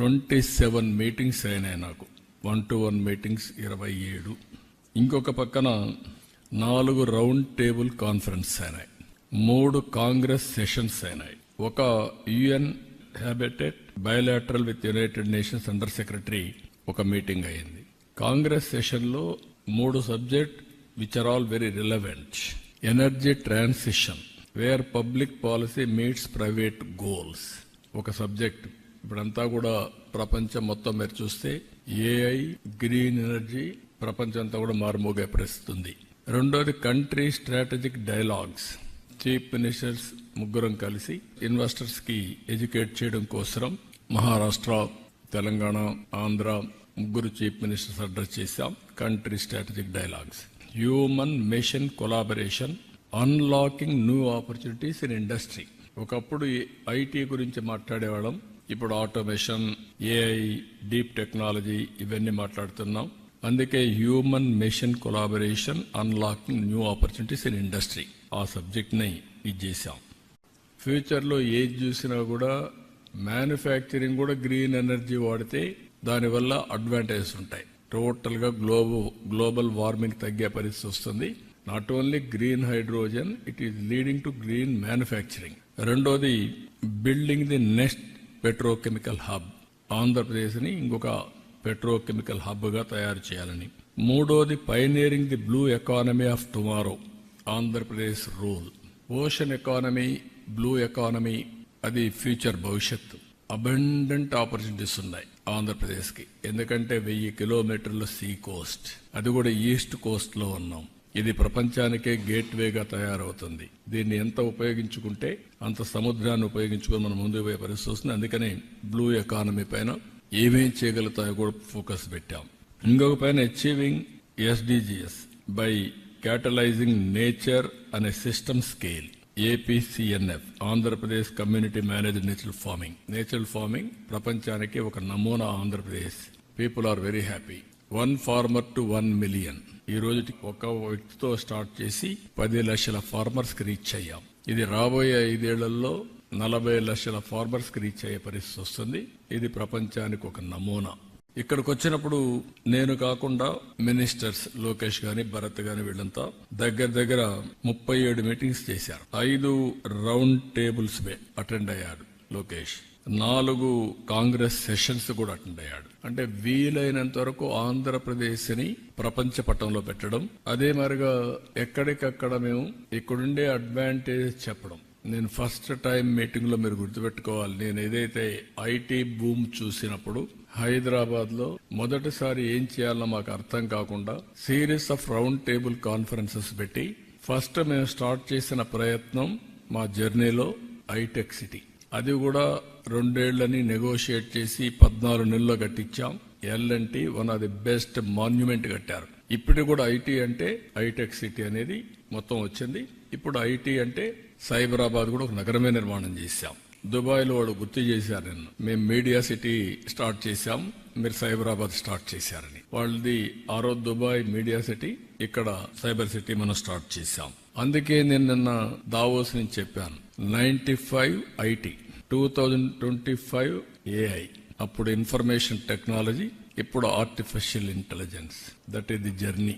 Twenty seven meetings అయినాయి నాకు. One to one meetings ఇరవై ఏడు. ఇంకొక పక్కన నాలుగు రౌండ్ టేబుల్ కాన్ఫరెన్స్ అయినాయి. మూడు కాంగ్రెస్ సెషన్స్ అయినాయి. ఒక UN habitat bilateral with United Nations under secretary ఒక మీటింగ్ అయింది. కాంగ్రెస్ సెషన్లో మూడు subject which are all very relevant energy transition where public policy meets private goals ఒక సబ్జెక్ట్ ఇప్పుడంతా కూడా ప్రపంచం మొత్తం మీరు చూస్తే ఏఐ గ్రీన్ ఎనర్జీ ప్రపంచం అంతా కూడా మారుమోగే పరిస్థితి ఉంది రెండోది country strategic dialogues chief ministers ముగ్గురం కలిసి ఇన్వెస్టర్స్కి ఎడ్యుకేట్ చేయడం కోసం మహారాష్ట్ర తెలంగాణ ఆంధ్ర ముగ్గురు చీఫ్ మినిస్టర్స్ అడ్రస్ చేశాం. Country strategic dialogues human machine collaboration unlocking new opportunities in industry ఒకప్పుడు ఐటీ గురించి మాట్లాడేవాళ్ళం. ఇప్పుడు ఆటోమేషన్ ఏఐ డీప్ టెక్నాలజీ ఇవన్నీ మాట్లాడుతున్నాం. అందుకే human machine collaboration unlocking new opportunities in industry. ఆ సబ్జెక్ట్ని ఇది చేశాం. ఫ్యూచర్లో ఏది చూసినా కూడా మ్యానుఫ్యాక్చరింగ్ కూడా గ్రీన్ ఎనర్జీ వాడితే దానివల్ల అడ్వాంటేజెస్ ఉంటాయి. టోటల్గా గ్లోబల్ గ్లోబల్ వార్మింగ్ తగ్గే పరిస్థితి వస్తుంది. Not only green hydrogen it is leading to green manufacturing. రెండోది building the next petrochemical hub. ఆంధ్రప్రదేశ్ని ఇంకొక పెట్రోకెమికల్ హబ్గా తయారు చేయాలని. మూడోది pioneering the blue economy of tomorrow Andhra Pradesh rule. Ocean economy blue economy అది ఫ్యూచర్ భవిష్యత్తు. అబండెంట్ ఆపర్చునిటీస్ ఉన్నాయి ఆంధ్రప్రదేశ్కి. ఎందుకంటే వెయ్యి కిలోమీటర్ల సీ కోస్ట్. అది కూడా ఈస్ట్ కోస్ట్లో ఉన్నాం. ఇది ప్రపంచానికే గేట్ వేగా తయారవుతుంది. దీన్ని ఎంత ఉపయోగించుకుంటే అంత సముద్రాన్ని ఉపయోగించుకొని మనం ముందుకు పోయే పరిస్థితి వస్తుంది. అందుకని బ్లూ ఎకానమీ పైన ఏమేం చేయగలుగుతాయో కూడా ఫోకస్ పెట్టాం. ఇంకొక పైన achieving SDGs by catalysing nature అనే system scale APCNF Andhra Pradesh community managed natural farming natural farming ప్రపంచానికి ఒక నమూనా Andhra Pradesh people are very happy one farmer to one million ఈ రోజు ఒక వ్యక్తితో స్టార్ట్ చేసి పది లక్షల ఫార్మర్స్కి రీచ్ అయ్యాం. ఇది రాబోయే ఐదేళ్ళలో నలభై లక్షల ఫార్మర్స్కి రీచ్ అయ్యే పరిస్థితి వస్తుంది. ఇది ప్రపంచానికి ఒక నమూనా. ఇక్కడికి వచ్చినప్పుడు నేను కాకుండా మినిస్టర్స్ లోకేష్ గాని భరత్ గాని వీళ్ళంతా దగ్గర దగ్గర ముప్పై ఏడు మీటింగ్స్ చేశారు. ఐదు రౌండ్ టేబుల్స్ అటెండ్ అయ్యాడు లోకేష్. నాలుగు కాంగ్రెస్ సెషన్స్ కూడా అటెండ్ అయ్యాడు. అంటే వీలైనంత వరకు ఆంధ్రప్రదేశ్ని ప్రపంచ పటంలో పెట్టడం. అదే మరిగా ఎక్కడికక్కడ మేము ఇక్కడుండే అడ్వాంటేజ్ చెప్పడం. నేను ఫస్ట్ టైం మీటింగ్లో మీరు గుర్తుపెట్టుకోవాలి. నేను ఏదైతే ఐటీ బూమ్ చూసినప్పుడు హైదరాబాద్లో మొదటిసారి ఏం చేయాలో మాకు అర్థం కాకుండా series of round table conferences పెట్టి ఫస్ట్ మేము స్టార్ట్ చేసిన ప్రయత్నం మా జర్నీలో ఐటెక్ సిటీ అది కూడా రెండేళ్ళని నెగోషియేట్ చేసి పద్నాలుగు నెలల్లో కట్టించాం. L LnT one of the best monument కట్టారు. ఇప్పుడు కూడా ఐటీ అంటే ఐటెక్ సిటీ అనేది మొత్తం వచ్చింది. ఇప్పుడు ఐటీ అంటే సైబరాబాద్ కూడా ఒక నగరమే నిర్మాణం చేశాం. దుబాయ్లో గుర్తు చేశారు నిన్ను. మేము మీడియా సిటీ స్టార్ట్ చేశాం. మీరు సైబరాబాద్ స్టార్ట్ చేశారని. వాళ్ళది ఆ రోజు దుబాయ్ మీడియా సిటీ ఇక్కడ సైబర్ సిటీ మనం స్టార్ట్ చేశాం. అందుకే నేను నిన్న దావోస్ నుంచి చెప్పాను. Ninety five IT two thousand twenty five AI. అప్పుడు ఇన్ఫర్మేషన్ టెక్నాలజీ ఇప్పుడు artificial intelligence. That is the journey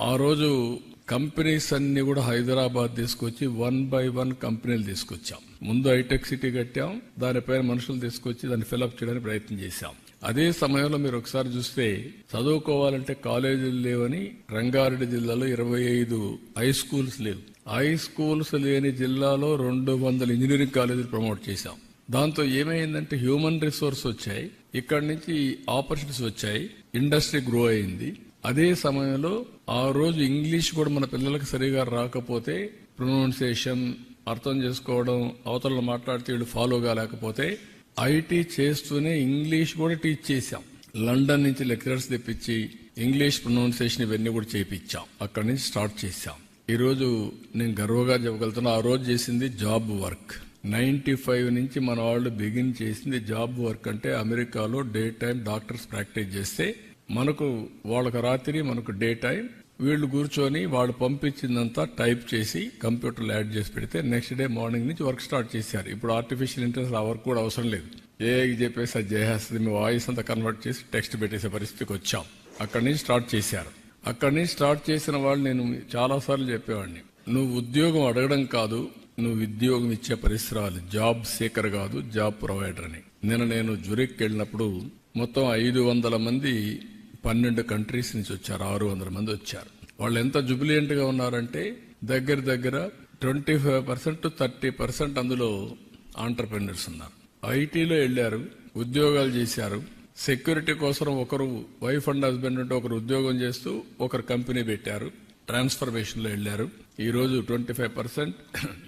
ఆ రోజు కంపెనీస్ అన్ని కూడా హైదరాబాద్ తీసుకొచ్చి వన్ బై వన్ కంపెనీలు తీసుకొచ్చాం. ముందు హైటెక్ సిటీ కట్టాం దానిపైన మనుషులు తీసుకొచ్చి దాన్ని ఫిలప్ చేయడానికి ప్రయత్నం చేశాం. అదే సమయంలో మీరు ఒకసారి చూస్తే చదువుకోవాలంటే కాలేజీలు లేవని రంగారెడ్డి జిల్లాలో ఇరవై ఐదు హై స్కూల్స్ లేవు. హై స్కూల్స్ లేని జిల్లాలో రెండు వందల ఇంజనీరింగ్ కాలేజీలు ప్రమోట్ చేశాం. దాంతో ఏమైందంటే హ్యూమన్ రిసోర్స్ వచ్చాయి. ఇక్కడి నుంచి ఆపర్చునిటీస్ వచ్చాయి. ఇండస్ట్రీ గ్రో అయింది. అదే సమయంలో ఆ రోజు ఇంగ్లీష్ కూడా మన పిల్లలకు సరిగా రాకపోతే ప్రొనౌన్సియేషన్ అర్థం చేసుకోవడం అవతల మాట్లాడితే వీళ్ళు ఫాలో కాలేకపోతే ఐటీ చేస్తూనే ఇంగ్లీష్ కూడా టీచ్ చేశాం. లండన్ నుంచి లెక్చరర్స్ తెప్పించి ఇంగ్లీష్ ప్రొనౌన్సియేషన్ ఇవన్నీ కూడా చేయించాం అక్కడి నుంచి స్టార్ట్ చేశాం. ఈరోజు నేను గర్వగా చెప్పగలుగుతున్నా ఆ రోజు చేసింది జాబ్ వర్క్. నైన్టీ ఫైవ్ నుంచి మన వాళ్ళు బిగిన్ చేసింది జాబ్ వర్క్ అంటే అమెరికాలో డే టైం డాక్టర్స్ ప్రాక్టీస్ చేస్తే మనకు వాళ్ళకు రాత్రి మనకు డే టైం వీళ్ళు కూర్చొని వాళ్ళు పంపించిందంతా టైప్ చేసి కంప్యూటర్లో యాడ్ చేసి పెడితే నెక్స్ట్ డే మార్నింగ్ నుంచి వర్క్ స్టార్ట్ చేశారు. ఇప్పుడు ఆర్టిఫిషియల్ ఇంటెలిజెన్స్ ఆ వర్క్ కూడా అవసరం లేదు. ఏఐకి చెప్పేసి అది చేసేస్తుంది మీ వాయిస్ అంతా కన్వర్ట్ చేసి టెక్స్ట్ పెట్టేసే పరిస్థితికి వచ్చాం. అక్కడి నుంచి స్టార్ట్ చేశారు. అక్కడి నుంచి స్టార్ట్ చేసిన వాళ్ళు నేను చాలాసార్లు చెప్పేవాడిని. నువ్వు ఉద్యోగం అడగడం కాదు నువ్వు ఉద్యోగం ఇచ్చే పరిసరాలు జాబ్ సీకర్ కాదు జాబ్ ప్రొవైడర్ అని. నిన్న నేను జురిక్ వెళ్ళినప్పుడు మొత్తం ఐదు వందల మంది పన్నెండు కంట్రీస్ నుంచి వచ్చారు ఆరు వందల మంది వచ్చారు. వాళ్ళు ఎంత జుబిలియంట్గా ఉన్నారంటే దగ్గర దగ్గర twenty five percent thirty percent అందులో ఆంటర్ప్రెన్యూర్స్ ఉన్నారు. ఐటీలో వెళ్ళారు ఉద్యోగాలు చేశారు. సెక్యూరిటీ కోసం ఒకరు వైఫ్ అండ్ హస్బెండ్ ఉంటే ఒకరు ఉద్యోగం చేస్తూ ఒకరు కంపెనీ పెట్టారు ట్రాన్స్ఫర్మేషన్లో వెళ్ళారు. ఈరోజు ట్వంటీ ఫైవ్ పర్సెంట్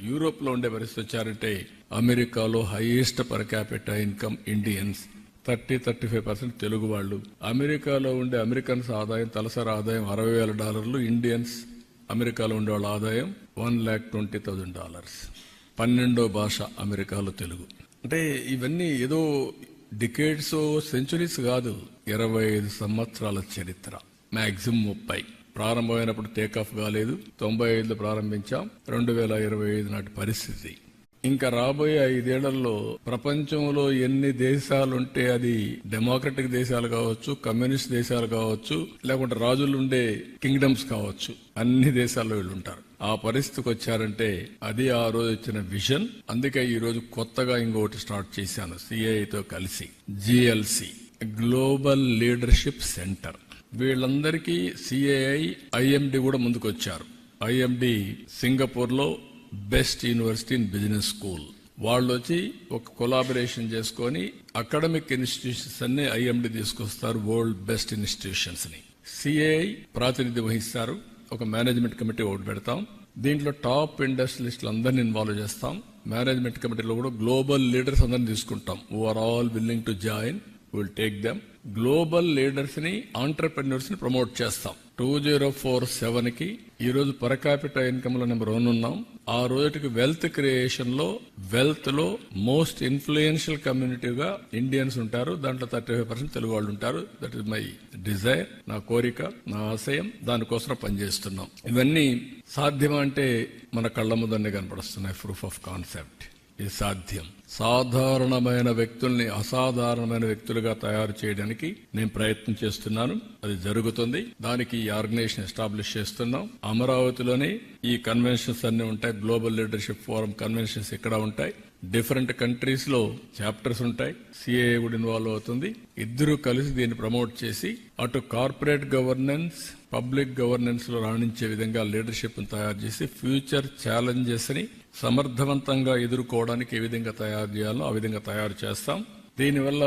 యూరోప్లో ఉండే పరిస్థితి వచ్చారంటే అమెరికాలో highest per capital income Indians thirty thirty five percent Telugu వాళ్ళు. అమెరికాలో ఉండే అమెరికన్స్ ఆదాయం తలసరి ఆదాయం అరవై వేల డాలర్లు. ఇండియన్స్ అమెరికాలో ఉండే వాళ్ళ ఆదాయం one lakh twenty thousand dollars. పన్నెండో భాష అమెరికాలో తెలుగు. అంటే ఇవన్నీ ఏదో డికేడ్స్ సెంచురీస్ కాదు. ఇరవై ఐదు సంవత్సరాల చరిత్ర. మ్యాక్సిమం ముప్పై. ప్రారంభమైనప్పుడు టేకాఫ్ కాలేదు. తొంభై ఐదులో ప్రారంభించాం. రెండు వేల ఇరవై ఐదు నాటి పరిస్థితి. ఇంకా రాబోయే ఐదేళ్ళలో ప్రపంచంలో ఎన్ని దేశాలుంటే అది డెమోక్రటిక్ దేశాలు కావచ్చు కమ్యూనిస్ట్ దేశాలు కావచ్చు లేకుంటే రాజులు ఉండే కింగ్డమ్స్ కావచ్చు. అన్ని దేశాల్లో వీళ్ళు ఉంటారు ఆ పరిస్థితికి వచ్చారంటే అది ఆ రోజు వచ్చిన విజన్. అందుకే ఈ రోజు కొత్తగా ఇంకొకటి స్టార్ట్ చేశాను సిఐతో కలిసి జిఎల్సి గ్లోబల్ లీడర్షిప్ సెంటర్. వీళ్ళందరికీ సిఐఐ ఐఎండి కూడా ముందుకొచ్చారు. ఐఎండి సింగపూర్లో best university in business school. వాళ్ళు వచ్చి ఒక కొలాబరేషన్ చేసుకొని అకాడమిక్ ఇన్స్టిట్యూషన్స్ అన్ని ఐఎండి తీసుకొస్తారు వరల్డ్ బెస్ట్ ఇన్స్టిట్యూషన్స్ని సిఐ ప్రాతినిధ్యం వహిస్తారు. ఒక మేనేజ్మెంట్ కమిటీ ఒకటి పెడతాం. దీంట్లో టాప్ ఇండస్ట్రియలిస్టులు అందరిని ఇన్వాల్వ్ చేస్తాం. మేనేజ్మెంట్ కమిటీలో కూడా గ్లోబల్ లీడర్స్ అందరిని తీసుకుంటాం. Are all willing to join will take them global లీడర్స్ని ఆంటర్ప్రెన్యూర్స్ని ప్రమోట్ చేస్తాం. టూ జీరో ఫోర్ సెవెన్కి ఈ రోజు పరకాపిట ఇన్కమ్లో నెంబర్ వన్ ఉన్నాం. ఆ రోజుకి వెల్త్ క్రియేషన్లో వెల్త్లో మోస్ట్ ఇన్ఫ్లుయెన్షియల్ కమ్యూనిటీగా ఇండియన్స్ ఉంటారు. దాంట్లో థర్టీ ఫైవ్ పర్సెంట్ తెలుగు వాళ్ళు ఉంటారు. దట్ ఇస్ మై డిజైర్ నా కోరిక నా ఆశయం. దానికోసం పనిచేస్తున్నాం. ఇవన్నీ సాధ్యమంటే మన కళ్ళ ముందన్నే కనపడుస్తున్నాయి. Proof of concept. ఇది సాధ్యం. సాధారణమైన వ్యక్తుల్ని అసాధారణమైన వ్యక్తులుగా తయారు చేయడానికి నేను ప్రయత్నం చేస్తున్నాను. అది జరుగుతుంది. దానికి ఈ ఆర్గనైజేషన్ ఎస్టాబ్లిష్ చేస్తున్నాం. అమరావతిలోనే ఈ కన్వెన్షన్స్ అన్ని ఉంటాయి. గ్లోబల్ లీడర్షిప్ ఫోరం కన్వెన్షన్స్ ఇక్కడ ఉంటాయి. డిఫరెంట్ కంట్రీస్లో చాప్టర్స్ ఉంటాయి. సిఏ కూడా ఇన్వాల్వ్ అవుతుంది. ఇద్దరు కలిసి దీన్ని ప్రమోట్ చేసి అటు కార్పొరేట్ గవర్నెన్స్ పబ్లిక్ గవర్నెన్స్లో రాణించే విధంగా లీడర్షిప్ తయారు చేసి ఫ్యూచర్ ఛాలెంజెస్ని సమర్థవంతంగా ఎదుర్కోవడానికి ఏ విధంగా తయారు చేయాలో ఆ విధంగా తయారు చేస్తాం. దీనివల్ల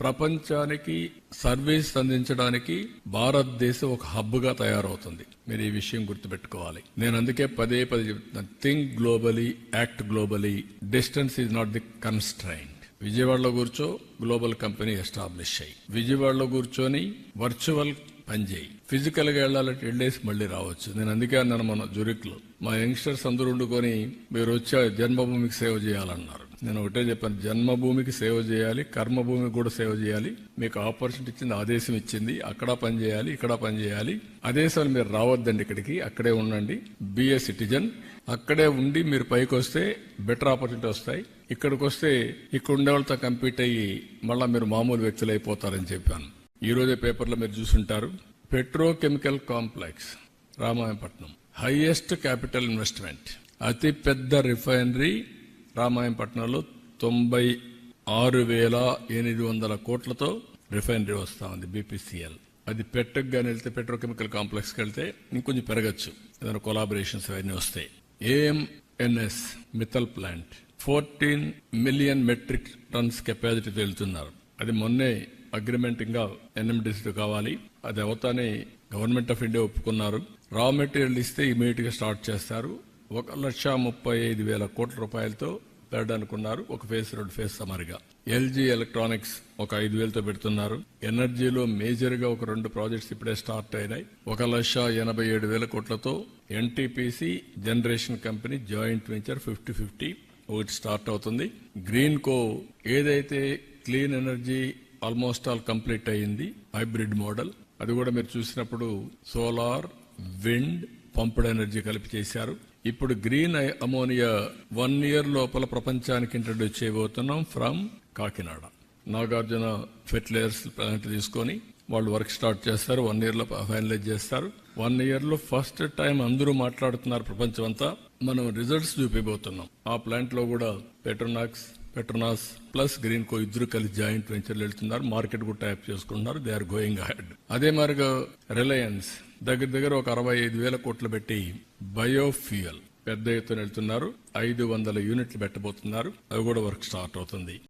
ప్రపంచానికి సర్వీస్ అందించడానికి భారతదేశం ఒక హబ్గా తయారవుతుంది. మీరు ఈ విషయం గుర్తుపెట్టుకోవాలి. నేను అందుకే పదే పదే చెప్తున్నాను think globally act globally distance is not the constrain విజయవాడలో కూర్చో గ్లోబల్ కంపెనీ ఎస్టాబ్లిష్ అయ్యి విజయవాడలో కూర్చొని వర్చువల్ పనిచేయి ఫిజికల్గా వెళ్ళాలంటే వెళ్ళేసి మళ్ళీ రావచ్చు. నేను అందుకే అన్నాను మన జురిక్లో మా యంగ్స్టర్స్ అందరూ వండుకొని మీరు వచ్చే జన్మభూమికి సేవ చేయాలన్నారు. నేను ఒకటే చెప్పాను జన్మభూమికి సేవ చేయాలి కర్మభూమికి కూడా సేవ చేయాలి. మీకు ఆపర్చునిటీ ఇచ్చింది ఆదేశం ఇచ్చింది అక్కడ పని చేయాలి ఇక్కడ పని చేయాలి. ఆదేశాలు మీరు రావద్దండి ఇక్కడికి అక్కడే ఉండండి. బిఏ సిటిజన్ అక్కడే ఉండి మీరు పైకి వస్తే బెటర్ ఆపర్చునిటీ వస్తాయి. ఇక్కడికి వస్తే ఇక్కడ ఉండే వాళ్ళతో కంపీట్ అయ్యి మళ్ళా మీరు మామూలు వ్యక్తులు అయిపోతారని చెప్పాను. ఈ రోజే పేపర్లో మీరు చూసుంటారు. Petrochemical complex Ramayapatnam highest capital investment అతి పెద్ద రిఫైనరీ రామాయపట్నంలో తొంభై ఆరు వేల ఎనిమిది వందల కోట్లతో రిఫైనరీ వస్తా ఉంది బీపీసీఎల్. అది పెట్టకు కానీ వెళ్తే పెట్రోకెమికల్ కాంప్లెక్స్కి వెళ్తే ఇంకొంచెం పెరగచ్చు. ఏదైనా కొలాబరేషన్స్ అవన్నీ వస్తాయి. AMNS Mittal plant fourteen million metric tons capacity వెళ్తున్నారు అది మొన్నే అగ్రిమెంట్ ఇంకా ఎన్ఎండిసి కావాలి. అది అవతానే గవర్నమెంట్ ఆఫ్ ఇండియా ఒప్పుకున్నారు. రా మెటీరియల్ ఇస్తే ఇమీడియట్గా స్టార్ట్ చేస్తారు. ఒక లక్ష ముప్పై ఐదు వేల కోట్ల రూపాయలతో థర్డ్ ఒక ఫేస్ రెండు ఫేస్ సమారిగా. ఎల్జీ ఎలక్ట్రానిక్స్ ఒక ఐదు వేలతో పెడుతున్నారు. ఎనర్జీలో మేజర్గా ఒక రెండు ప్రాజెక్ట్స్ ఇప్పుడే స్టార్ట్ అయినాయి. ఒక లక్ష ఎనభై ఏడు వేల కోట్లతో NTPC generation company joint venture fifty fifty ఒకటి స్టార్ట్ అవుతుంది. గ్రీన్ కో ఏదైతే clean energy almost all complete అయ్యింది హైబ్రిడ్ మోడల్ అది కూడా మీరు చూసినప్పుడు సోలార్ విండ్ పంప్డ్ ఎనర్జీ కలిపి చేశారు. ఇప్పుడు గ్రీన్ అమోనియా వన్ ఇయర్ లోపల ప్రపంచానికి ఇంట్రడ్యూస్ చేయబోతున్నాం from Kakinada. Nagarjuna fertilisers plant తీసుకొని వాళ్ళు వర్క్ స్టార్ట్ చేస్తారు వన్ ఇయర్లో ఫైనలైజ్ చేస్తారు. వన్ ఇయర్లో ఫస్ట్ టైం అందరూ మాట్లాడుతున్నారు ప్రపంచం అంతా మనం రిజల్ట్స్ చూపిపోతున్నాం ఆ ప్లాంట్లో కూడా పెట్రోనాక్స్ పెట్రోనాస్ ప్లస్ గ్రీన్ కో ఇద్దరు కలిసి జాయింట్ వెంచర్లు వెళ్తున్నారు. మార్కెట్ కూడా టైప్ చేసుకుంటున్నారు. దే ఆర్ గోయింగ్ అహెడ్ అదే మరిగా రిలయన్స్ దగ్గర దగ్గర ఒక అరవై ఐదు వేల కోట్లు పెట్టి బయోఫ్యూయల్ పెద్ద ఎత్తున వెళ్తున్నారు. ఐదు వందల యూనిట్లు పెట్టబోతున్నారు. అవి కూడా వర్క్ స్టార్ట్ అవుతుంది.